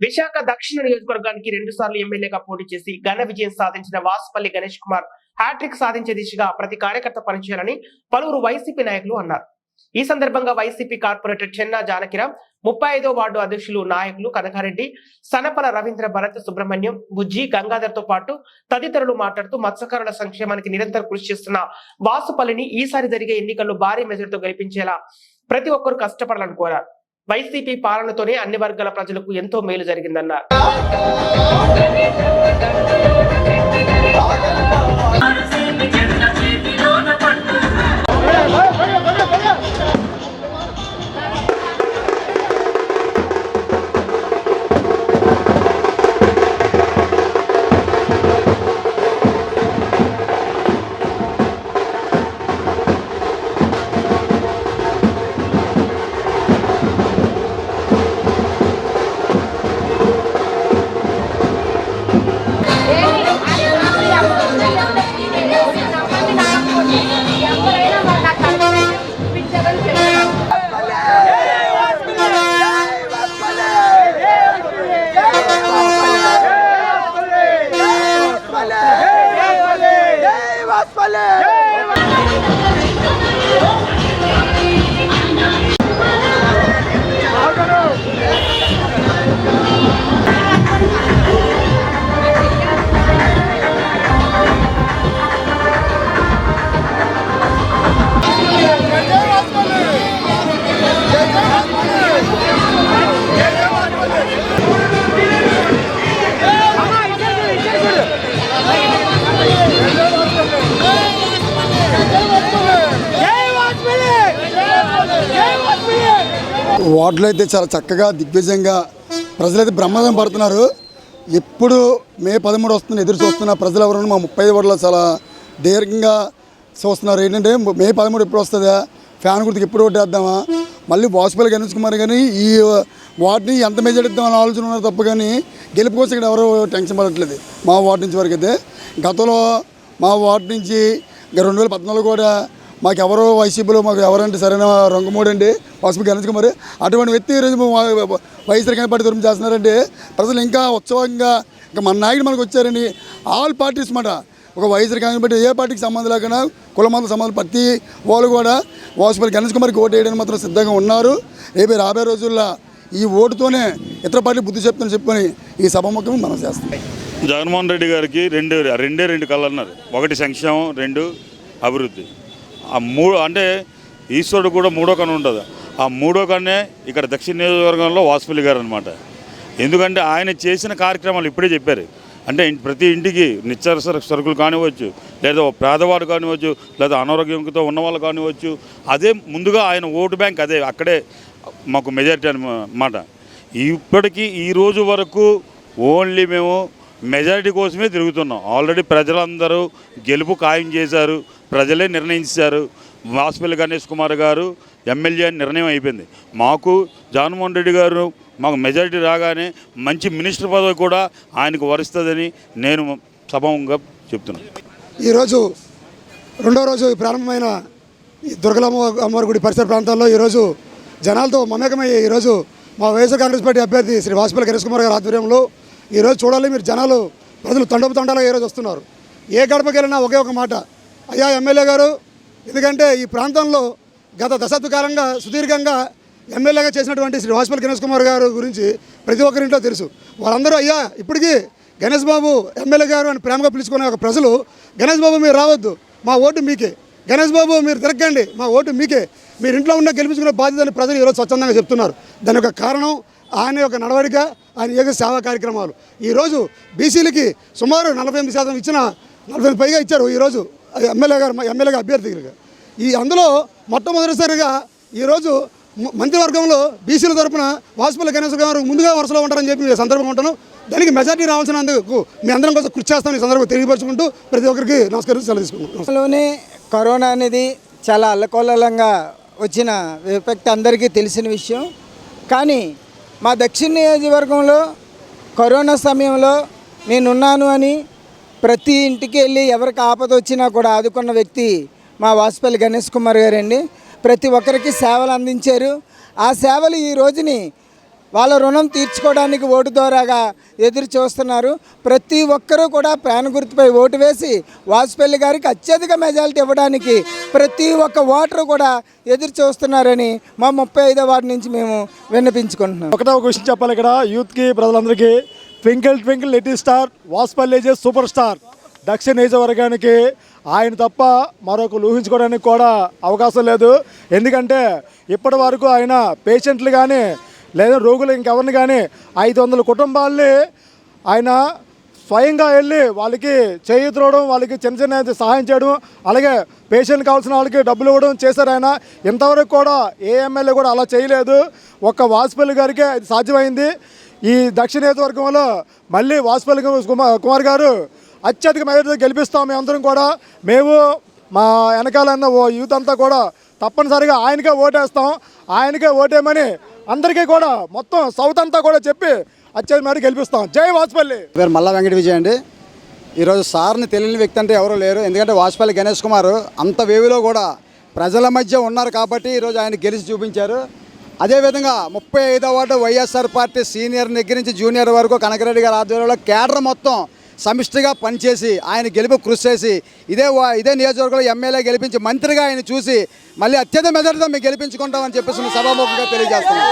విశాఖ దక్షిణ నియోజకవర్గానికి రెండు సార్లు ఎమ్మెల్యేగా పోటీ చేసి ఘన విజయం సాధించిన వాసుపల్లి గణేష్ కుమార్ హ్యాట్రిక్ సాధించే దిశగా ప్రతి కార్యకర్త పనిచేయాలని పలువురు వైసీపీ నాయకులు అన్నారు. ఈ సందర్భంగా వైసీపీ కార్పొరేటర్ చెన్నా జానకిరామ్ ముప్పై ఐదో వార్డు అధ్యక్షులు నాయకులు కనకారెడ్డి సనపల రవీంద్ర భరత్ సుబ్రహ్మణ్యం బుజ్జి గంగాధర్తో పాటు తదితరులు మాట్లాడుతూ మత్స్యకారుల సంక్షేమానికి నిరంతరం కృషి చేస్తున్న వాసుపల్లిని ఈసారి జరిగే ఎన్నికల్లో భారీ మెజార్టీతో గెలిపించేలా ప్రతి ఒక్కరూ కష్టపడాలని కోరారు. వైసీపీ పాలనతోనే అన్ని వర్గాల ప్రజలకు ఎంతో మేలు జరిగిందన్నారు వార్డులు అయితే చాలా చక్కగా దిగ్విజయంగా ప్రజలైతే బ్రహ్మదం పడుతున్నారు. ఎప్పుడు మే పదమూడు వస్తున్న ఎదురు చూస్తున్న ప్రజలు ఎవరైనా మా ముప్పై వార్డులో చాలా దీర్ఘంగా చూస్తున్నారు. ఏంటంటే మే పదమూడు ఎప్పుడు వస్తుందా? ఫ్యాన్ గుర్తుకు ఎప్పుడు ఓటేద్దామా మళ్ళీ వాసుపల్లి గణేష్ కుమార్ కానీ ఈ వార్డుని ఎంత మెజార్టీ ఇద్దామని ఆలోచన ఉన్నారు తప్ప కానీ గెలుపు కోసం ఇక్కడ ఎవరు టెన్షన్ పడట్లేదు మా వార్డు నుంచి వరకు అయితే. గతంలో మా వార్డు నుంచి రెండు వేల పద్నాలుగు కూడా మాకు ఎవరో వైసీపీలో మాకు ఎవరంటే సరైన రంగుమూడండి పసుపు గణేష్ కుమార్ అటువంటి వ్యక్తి ఈరోజు మా వైఎస్ఆర్ పార్టీ తరఫున చేస్తున్నారంటే ప్రజలు ఇంకా ఉత్సవంగా ఇంకా మన నాయకుడు మనకు వచ్చారని ఆల్ పార్టీస్ మాట. ఒక వైఎస్ఆర్ కాంగ్రెస్ పార్టీ ఏ పార్టీకి సంబంధం లేకుండా కులమంద సంబంధం ప్రతి వాళ్ళు కూడా వాసుపల్లి గణేష్ కుమార్కి ఓటు వేయడానికి మాత్రం సిద్ధంగా ఉన్నారు. రేపు రాబోయే రోజుల్లో ఈ ఓటుతోనే ఇతర పార్టీ బుద్ధి చెప్తుందని చెప్పుకొని ఈ సభముఖం మనం చేస్తాం. జగన్మోహన్ రెడ్డి గారికి రెండు రెండే రెండు కళ్ళు అన్నారు ఒకటి సంక్షేమం రెండు అభివృద్ధి. ఆ మూడు అంటే ఈశ్వరుడు కూడా మూడో కన్ను ఉంటుంది. ఆ మూడో కన్నే ఇక్కడ దక్షిణ నియోజకవర్గంలో వాసుపల్లి గారు అనమాట ఎందుకంటే ఆయన చేసిన కార్యక్రమాలు ఇప్పుడే చెప్పారు. అంటే ప్రతి ఇంటికి నిత్యావసర సరుకులు కానివ్వచ్చు లేదా పేదవాడు కానివ్వచ్చు లేదా అనారోగ్యంతో ఉన్నవాళ్ళు కానివ్వచ్చు అదే ముందుగా ఆయన ఓటు బ్యాంక్ అదే అక్కడే మాకు మెజారిటీ అన్నమాట ఇప్పటికీ ఈ రోజు వరకు ఓన్లీ మేము మెజారిటీ కోసమే తిరుగుతున్నాం. ఆల్రెడీ ప్రజలందరూ గెలుపు ఖాయం చేశారు ప్రజలే నిర్ణయించారు. వాసుపల్లి గణేష్ కుమార్ గారు ఎమ్మెల్యే అని నిర్ణయం అయిపోయింది. మాకు జగన్మోహన్ రెడ్డి గారు మాకు మెజారిటీ రాగానే మంచి మినిస్టర్ పదవి కూడా ఆయనకు వరుస్తుందని నేను సభంగా చెప్తున్నాను ఈరోజు రెండో రోజు ప్రారంభమైన ఈ దుర్గలమ్మ అమ్మవారి గుడి పరిసర ప్రాంతాల్లో ఈరోజు జనాలతో మమేకమయ్యే ఈరోజు మా వైఎస్ఆర్ కాంగ్రెస్ పార్టీ అభ్యర్థి శ్రీ వాసుపల్లి గణేష్ కుమార్ గారి ఆధ్వర్యంలో ఈరోజు చూడాలి మీరు జనాలు ప్రజలు తండపు తండాలుగా ఈరోజు వస్తున్నారు. ఏ గడపకి వెళ్ళినా ఒకే ఒక మాట. అయ్యా ఎమ్మెల్యే గారు ఎందుకంటే ఈ ప్రాంతంలో గత దశాబ్ద కాలంగా సుదీర్ఘంగా ఎమ్మెల్యేగా చేసినటువంటి శ్రీ వాజ్పేయి గణేష్ కుమార్ గారు గురించి ప్రతి ఒక్కరింట్లో తెలుసు. వాళ్ళందరూ అయ్యా ఇప్పటికీ గణేష్ బాబు ఎమ్మెల్యే గారు అని ప్రేమగా పిలుచుకునే ఒక ప్రజలు గణేష్ బాబు మీరు రావద్దు మా ఓటు మీకే. గణేష్ బాబు మీరు తిరగండి మా ఓటు మీకే. మీరు ఇంట్లో ఉన్న గెలిపించుకునే బాధ్యతని ప్రజలు ఈరోజు స్వచ్ఛందంగా చెప్తున్నారు. దాని యొక్క కారణం ఆయన యొక్క నడవడిక ఆయన యొక్క సేవా కార్యక్రమాలు. ఈరోజు బీసీలకి సుమారు నలభై ఎనిమిది శాతం ఇచ్చిన నలభై పైగా ఇచ్చారు ఈరోజు ఎమ్మెల్యే గారు ఎమ్మెల్యేగా అభ్యర్థిగా. ఈ అందులో మొట్టమొదటిసారిగా ఈరోజు మంత్రివర్గంలో బీసీల తరపున వాసుపల్లి గణేష్ గారు ముందుగా వరుసలో ఉంటారని చెప్పి సందర్భంగా ఉంటాను. దానికి మెజార్టీ రావాల్సినందుకు మీ అందరం కోసం కృషి చేస్తామని ఈ సందర్భంగా తెలియపరచుకుంటూ ప్రతి ఒక్కరికి నమస్కారం సెలవు తీసుకున్నాం కరోనా అనేది చాలా అల్లకోలంగా వచ్చిన విపక్తి అందరికీ తెలిసిన విషయం. కానీ మా దక్షిణ నియోజకవర్గంలో కరోనా సమయంలో నేనున్నాను అని ప్రతి ఇంటికి వెళ్ళి ఎవరికి ఆపద వచ్చినా కూడా ఆదుకున్న వ్యక్తి మా వాసుపల్లి గణేష్ కుమార్ గారండి. ప్రతి ఒక్కరికి సేవలు అందించారు. ఆ సేవలు ఈ రోజుని వాళ్ళ రుణం తీర్చుకోవడానికి ఓటు ద్వారాగా ఎదురు చూస్తున్నారు. ప్రతి ఒక్కరూ కూడా ప్రాణ గుర్తుపై ఓటు వేసి వాజ్పేయి గారికి అత్యధిక మెజారిటీ ఇవ్వడానికి ప్రతి ఒక్క ఓటరు కూడా ఎదురు చూస్తున్నారని మా ముప్పై ఐదో వార్డు నుంచి మేము విన్నపించుకుంటున్నాం. ఒకటే ఒక విషయం చెప్పాలి ఇక్కడ. యూత్కి ప్రజలందరికీ twinkle twinkle little star Vaspalli super star. దక్షిణ నియోజకవర్గానికి ఆయన తప్ప మరొకరు ఊహించుకోవడానికి కూడా అవకాశం లేదు. ఎందుకంటే ఇప్పటి వరకు ఆయన పేషెంట్లు కానీ లేదా రోగులు ఇంకెవరిని కానీ ఐదు వందల కుటుంబాల్ని ఆయన స్వయంగా వెళ్ళి వాళ్ళకి చేయి త్రోవడం వాళ్ళకి చిన్న చిన్న సహాయం చేయడం అలాగే పేషెంట్ కావాల్సిన వాళ్ళకి డబ్బులు ఇవ్వడం చేశారు ఆయన. ఇంతవరకు కూడా ఏ ఎమ్మెల్యే కూడా అలా చేయలేదు. ఒక్క వాజ్పేయి గారికే అది సాధ్యమైంది. ఈ దక్షిణ నియోజకవర్గంలో మళ్ళీ వాజ్పేయి కుమార్ కుమార్ గారు అత్యధిక మెజార్టీతో గెలిపిస్తాం మేమందరం కూడా. మేము మా వెనకాలన్న ఓ యూత్ అంతా కూడా తప్పనిసరిగా ఆయనకే ఓటేస్తాం. ఆయనకే ఓటేయమని అందరికీ కూడా మొత్తం సౌత్ అంతా కూడా చెప్పి అత్యధిక మేర గెలిపిస్తాం. జై వాజ్పల్లి పేరు మల్లా వెంకట విజయ్ అండి. ఈరోజు సార్ని తెలియని వ్యక్తి అంటే ఎవరు లేరు. ఎందుకంటే వాజ్పల్లి గణేష్ కుమార్ అంత వేవిలో కూడా ప్రజల మధ్య ఉన్నారు కాబట్టి ఈరోజు ఆయన గెలిచి చూపించారు. అదేవిధంగా ముప్పై ఐదో వార్డు వైఎస్ఆర్ పార్టీ సీనియర్ దగ్గర నుంచి జూనియర్ వరకు కనకరెడ్డి గారి ఆధ్వర్యంలో కేడర్ మొత్తం సమిష్టిగా పనిచేసి ఆయన గెలుపు కృషి చేసి ఇదే వా- ఇదే నియోజకవర్గంలో ఎమ్మెల్యే గెలిపించి మంత్రిగా ఆయన చూసి మళ్ళీ అత్యధిక మెదడుతో మేము గెలిపించుకుంటామని చెప్పేసి సభాముఖంగా తెలియజేస్తున్నాం.